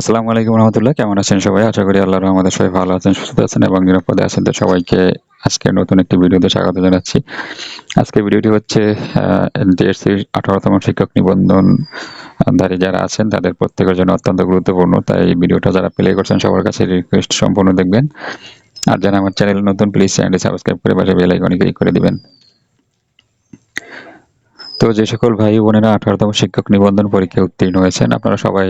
আসসালামু আলাইকুম রহমতুল্লাহ, কেমন আছেন সবাই? আশা করি আল্লাহর রহমতে সবাই ভালো আছেন, সুস্থ আছেন এবং নিরাপদে আছেন। তো সবাইকে আজকে নতুন একটি ভিডিওতে স্বাগত জানাচ্ছি। আজকে ভিডিওটি হচ্ছে ডিএসসির আঠারোতম শিক্ষক নিবন্ধন ধারী যারা আছেন, তাদের প্রত্যেকের জন্য অত্যন্ত গুরুত্বপূর্ণ। তাই ভিডিওটা যারা প্লে করছেন, সবার কাছে রিকোয়েস্ট সম্পূর্ণ দেখবেন। আর যারা আমার চ্যানেল নতুন প্লিজ চ্যানেলটি সাবস্ক্রাইব করে পাশে বেল ক্লিক করে দিবেন। তো যে সকল ভাই বোনেরা আঠারোতম শিক্ষক নিবন্ধন পরীক্ষায় উত্তীর্ণ হয়েছেন, আপনারা সবাই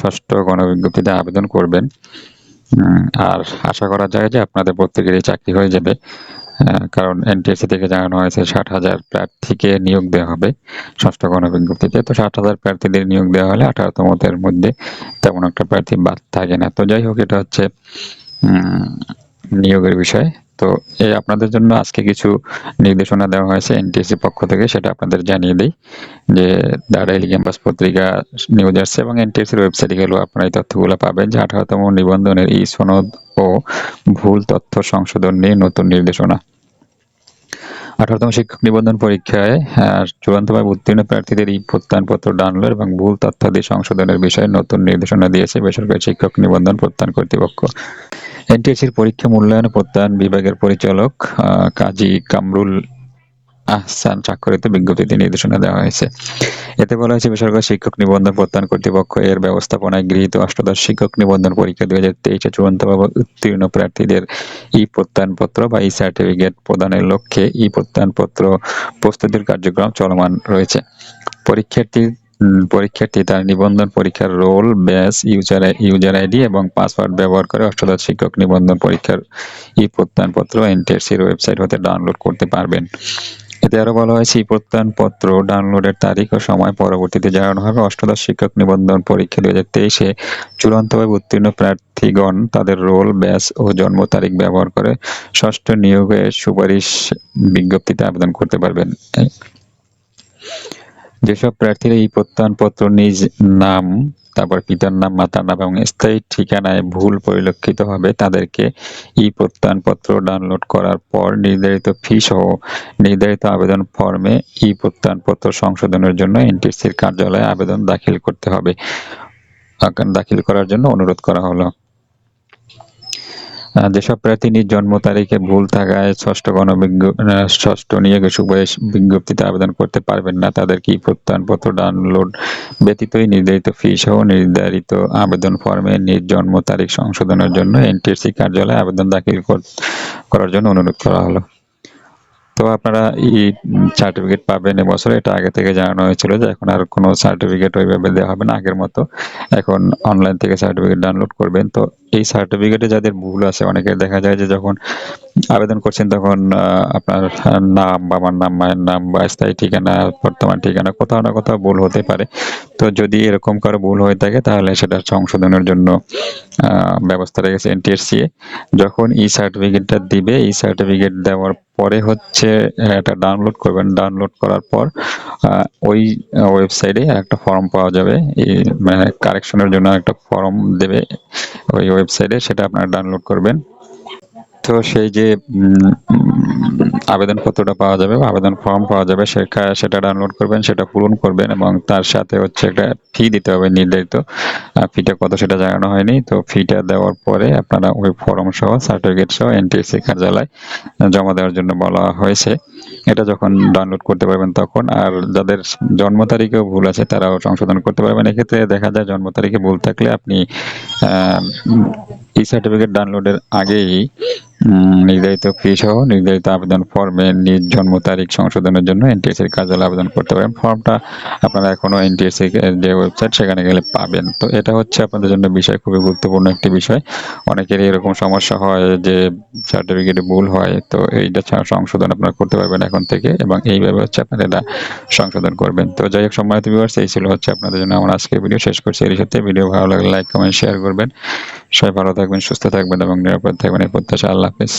ষষ্ঠ গণবিজ্ঞপ্তিতে আবেদন করবেন। আর আশা করা যায় যে আপনাদের প্রত্যেকেরই চাকরি হয়ে যাবে কারণ এনটিএসসি থেকে জানানো হয়েছে ষাট হাজার প্রার্থীকে নিয়োগ দেওয়া হবে ষষ্ঠ গণবিজ্ঞপ্তিতে। তো ষাট হাজার প্রার্থীদের নিয়োগ দেওয়া হলে আঠারোতমতের মধ্যে তেমন একটা প্রার্থী বাদ থাকে না। তো যাই হোক, এটা হচ্ছে নিয়োগের বিষয়। তো এই আপনাদের জন্য আজকে কিছু নির্দেশনা দেওয়া হয়েছে এনটিএসসি পক্ষ থেকে, সেটা আপনাদের জানিয়ে দিই যে ডেইলি ক্যাম্পাস পত্রিকা নিউজ আসছে এবং এনটিএসসির ওয়েবসাইটে গেলেও আপনারা এই তথ্যগুলো পাবেন। যে আঠারোতম নিবন্ধনের ই সনদ ও ভুল তথ্য সংশোধন নিয়ে নতুন নির্দেশনা। আঠারোতম শিক্ষক নিবন্ধন পরীক্ষায় চূড়ান্তভাবে উত্তীর্ণ প্রার্থীদের ই প্রত্যয়নপত্র ডাউনলোড এবং ভুল তথ্যাদি সংশোধনের বিষয়ে নতুন নির্দেশনা দিয়েছে বেসরকারি শিক্ষক নিবন্ধন প্রত্যয়ন কর্তৃপক্ষ। এনটিএসসির পরীক্ষা মূল্যায়ন প্রত্যয়ন বিভাগের পরিচালক কাজী কামরুল আহসান স্বাক্ষরিত বিজ্ঞপ্তিতে নির্দেশনা দেওয়া হয়েছে। এতে বলা হয়েছে, বেসরকারি শিক্ষক নিবন্ধন প্রত্যয়ন কর্তৃপক্ষ এর ব্যবস্থাপনায় গৃহীত অষ্টাদশ শিক্ষক নিবন্ধন পরীক্ষা দুই হাজার তেইশে চূড়ান্তভাবে উত্তীর্ণ প্রার্থীদের ই প্রত্যয়নপত্র বা ই সার্টিফিকেট প্রদানের লক্ষ্যে ই প্রত্যয়নপত্র প্রস্তুতির কার্যক্রম চলমান রয়েছে। পরীক্ষার্থী পরীক্ষার্থী তার নিবন্ধন পরীক্ষার রোল, ব্যাস ইউজার ইউজার আইডি এবং পাসওয়ার্ড ব্যবহার করে অষ্টাদশ শিক্ষক নিবন্ধন পরীক্ষার ই প্রত্যয়নপত্র এনটিএসসির ওয়েবসাইট হতে ডাউনলোড করতে পারবেন। এতে আরও বলা হয়েছে, ই প্রত্যয়নপত্র ডাউনলোডের তারিখ ও সময় পরবর্তীতে জানানো হবে। অষ্টাদশ শিক্ষক নিবন্ধন পরীক্ষা দুই হাজার তেইশে চূড়ান্তভাবে উত্তীর্ণ প্রার্থীগণ তাদের রোল, ব্যাস ও জন্ম তারিখ ব্যবহার করে ষষ্ঠ নিয়োগের সুপারিশ বিজ্ঞপ্তিতে আবেদন করতে পারবেন। যেসব প্রার্থীরা এই প্রত্যয়নপত্র নিজ নাম, তারপর পিতার নাম, মাতার নাম এবং স্থায়ী ঠিকানায় ভুল পরিলক্ষিত হবে, তাদেরকে ই প্রত্যয়নপত্র ডাউনলোড করার পর নির্ধারিত ফি সহ নির্ধারিত আবেদন ফর্মে ই প্রত্যয়নপত্র সংশোধনের জন্য এনটিসির কার্যালয়ে আবেদন দাখিল করতে হবে। দাখিল করার জন্য অনুরোধ করা হলো। যেসব প্রার্থী নিজ জন্ম তারিখে ভুল থাকায় ষষ্ঠ আহ, ষষ্ঠ নিয়োগ সুপারিশ বিজ্ঞপ্তিতে আবেদন করতে পারবেন না। তাদেরকে কি প্রত্যয়নপত্র ডাউনলোড ব্যতীতই নির্ধারিত ফি সহ নির্ধারিত আবেদন ফর্মে নিজ জন্ম তারিখ সংশোধনের জন্য এনটিএসসি কার্যালয়ে আবেদন দাখিল কর- করার জন্য অনুরোধ করা হলো। তো আপনারা ই সার্টিফিকেট পাবেন। এবছর এটা আগে থেকে জানানো হয়েছিল যে এখন আর কোনো সার্টিফিকেট ওইভাবে দেওয়া হবে না, আগের মতো। এখন অনলাইন থেকে সার্টিফিকেট ডাউনলোড করবেন। তো এই সার্টিফিকেটে যাদের ভুল আছে, অনেকের দেখা যায় যে যখন আবেদন করছেন তখন আপনার নাম বাবার নাম, মায়ের নাম বা স্থায়ী ঠিকানা, বর্তমান ঠিকানা, কোথাও না কোথাও ভুল হতে পারে। তো যদি এরকম কারও ভুল হয়ে থাকে, তাহলে সেটা সংশোধনের জন্য ব্যবস্থা রেখেছে এনটিএসসি যখন ই সার্টিফিকেটটা দিবে, এই সার্টিফিকেট দেওয়ার পরে হচ্ছে এটা ডাউনলোড করবেন। ডাউনলোড করার পর ওই ওয়েবসাইটে একটা ফর্ম পাওয়া যাবে। এই মানে কারেকশনের জন্য একটা ফর্ম দেবে ওই ওয়েবসাইটে সেটা আপনারা ডাউনলোড করবেন। তো সেই যে আবেদনপত্রটা পাওয়া যাবে আবেদন ফর্ম পাওয়া যাবে সেটা সেটা ডাউনলোড করবেন, সেটা পূরণ করবেন এবং তার সাথে হচ্ছে একটা ফি দিতে হবে নির্ধারিত। ফিটা কত সেটা জানানো হয়নি, তো ফিটা দেওয়ার পরে আপনারা ওই ফর্ম সহ সার্টিফিকেট সহ এনটিএসসি কার্যালয় জমা দেওয়ার জন্য বলা হয়েছে। এটা যখন ডাউনলোড করতে পারবেন তখন, আর যাদের জন্ম তারিখেও ভুল আছে তারাও সংশোধন করতে পারবেন। এক্ষেত্রে দেখা যায় জন্ম তারিখে ভুল থাকলে আপনি ই সার্টিফিকেট ডাউনলোডের আগেই নির্ধারিত ফি সহ নির্ধারিত আবেদন ফর্মে নিজ জন্ম তারিখ সংশোধনের জন্য এনটিএসসি এর কার্যালয়ে আবেদন করতে পারেন। ফর্মটা আপনারা এখনও এনটিএসসি এর যে ওয়েবসাইট সেখানে গেলে পাবেন। তো এটা হচ্ছে আপনাদের জন্য বিষয়, খুবই গুরুত্বপূর্ণ একটি বিষয়। অনেকেরই এরকম সমস্যা হয় যে সার্টিফিকেটে ভুল হয়, তো এইটা সংশোধন আপনারা করতে পারবেন এখন থেকে এবং এইভাবে হচ্ছে আপনারা এটা সংশোধন করবেন। তো যাই হোক, সম্মানিত ভিউয়ার্স এই ছিল হচ্ছে আপনাদের জন্য আমার আজকের ভিডিও। শেষ করছি এর সাথে। ভিডিও ভালো লাগলে লাইক কমেন্ট শেয়ার করবেন। সবাই ভালো থাকবেন সুস্থ থাকবেন এবং নিরাপদ থাকবেন। এই প্রত্যাশা আল্লাহ হাফেজ।